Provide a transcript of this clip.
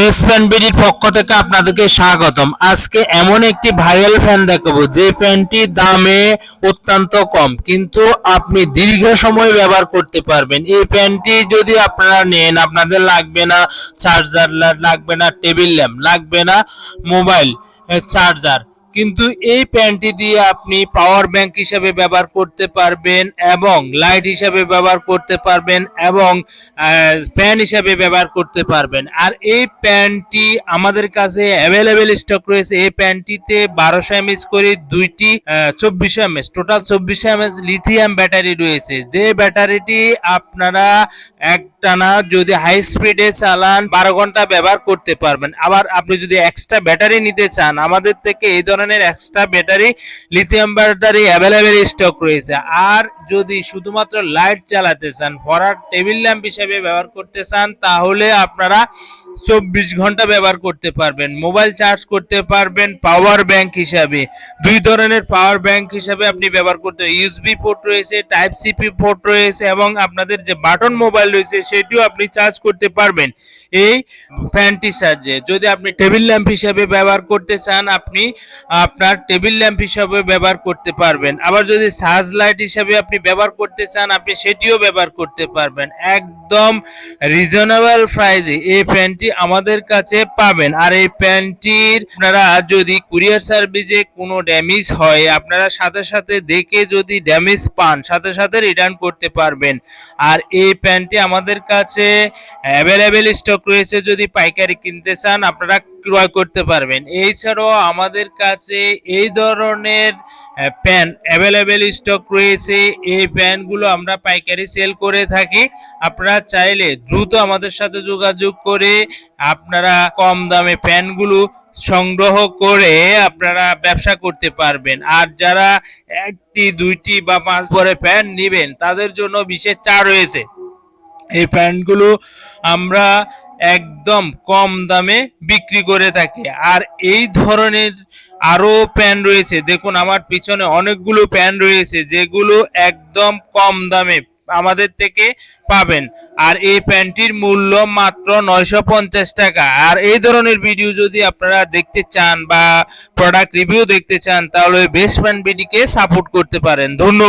বেসপ্যান বিডির পক্ষ থেকে আপনাদেরকে স্বাগতম। আজকে এমন একটি ভাইরাল ফ্যান দেখাবো, যে ফ্যানটি দামে অত্যন্ত কম, কিন্তু আপনি দীর্ঘ সময় ব্যবহার করতে পারবেন। এই ফ্যানটি যদি আপনারা নেন, আপনাদের লাগবে না চার্জার লাগবে না টেবিল ল্যাম্প লাগবে না মোবাইল চার্জার কিন্তু এই প্যান্টটি দিয়ে আপনি পাওয়ার ব্যাংক হিসেবে ব্যবহার করতে পারবেন এবং লাইট হিসেবে ব্যবহার করতে পারবেন এবং প্যান হিসেবে ব্যবহার করতে পারবেন। আর এই প্যান্টটি আমাদের কাছে অ্যাভেলেবেল স্টক রয়েছে। এই প্যান্টটিতে বারোশো এমএস করে দুইটি চব্বিশশো এমএস টোটাল চব্বিশশো এমএস লিথিয়াম ব্যাটারি রয়েছে। যে ব্যাটারিটি আপনারা একটানা যদি হাই স্পিডে চালান, বারো ঘণ্টা ব্যবহার করতে পারবেন। আবার আপনি যদি এক্সট্রা ব্যাটারি নিতে চান, আমাদের থেকে এই ধরনের extra battery lithium battery available stock রয়েছে। আর যদি শুধুমাত্র লাইট চালাতে চান ফরার টেবিল ল্যাম্প হিসেবে ব্যবহার করতে চান, তাহলে আপনারা চব্বিশ ঘণ্টা ব্যবহার করতে পারবেন। মোবাইল চার্জ করতে পারবেন পাওয়ার ব্যাংক হিসাবে। দুই ধরনের পাওয়ার ব্যাংক হিসাবে আপনি ব্যবহার করতে ইউএসবি পোর্ট রয়েছে, টাইপ সিপি পোর্ট রয়েছে এবং আপনাদের যে বাটন মোবাইল রয়েছে, সেটিও আপনি চার্জ করতে পারবেন এই ফ্যানটির সাহায্যে যদি আপনি টেবিল ল্যাম্প হিসাবে ব্যবহার করতে চান, আপনি আপনার টেবিল ল্যাম্প হিসাবে ব্যবহার করতে পারবেন। আবার যদি সার্চ লাইট হিসাবে আপনি ব্যবহার করতে চান, আপনি সেটিও ব্যবহার করতে পারবেন। একদম রিজনেবল প্রাইসে এই প্যান্টটি আমাদের কাছে পাবেন। আর এই প্যান্টটির আপনারা যদি কুরিয়ার সার্ভিসে কোনো ড্যামেজ হয়, আপনারা সাথে সাথে দেখে যদি ড্যামেজ পান, সাথে সাথে রিটার্ন করতে পারবেন। আর এই প্যান্টটি আমাদের কাছে অ্যাভেলেবেল স্টক রয়েছে। যদি পাইকারি কিনতে চান, আপনারা ক্রয় করতে পারবেন। এছাড়াও আমাদের কাছে এই ধরনের প্যান অ্যাভেলেবেল স্টক রয়েছে। এই প্যানগুলো আমরা পাইকারি সেল করে থাকি। আপনারা চাইলে দ্রুত আমাদের সাথে যোগাযোগ করে আপনারা কম দামে প্যানগুলো সংগ্রহ করে আপনারা ব্যবসা করতে পারবেন। আর যারা একটি, দুইটি বা পাঁচ পরে প্যান নেবেন, তাদের জন্য বিশেষ চা রয়েছে। এই প্যান্টগুলো আমরা একদম কম দামে বিক্রি করে থাকে। আর এই ধরনের আরও প্যান রয়েছে। দেখুন, আমার পিছনে অনেকগুলো প্যান রয়েছে, যেগুলো একদম কম দামে আমাদের থেকে পাবেন। আর এই প্যান্টটির মূল্য মাত্র নয়শো পঞ্চাশ টাকা। আর এই ধরনের ভিডিও যদি আপনারা দেখতে চান বা প্রোডাক্ট রিভিউ দেখতে চান, তাহলে বেস্ট প্যান্ট বিডিকে সাপোর্ট করতে পারেন। ধন্যবাদ।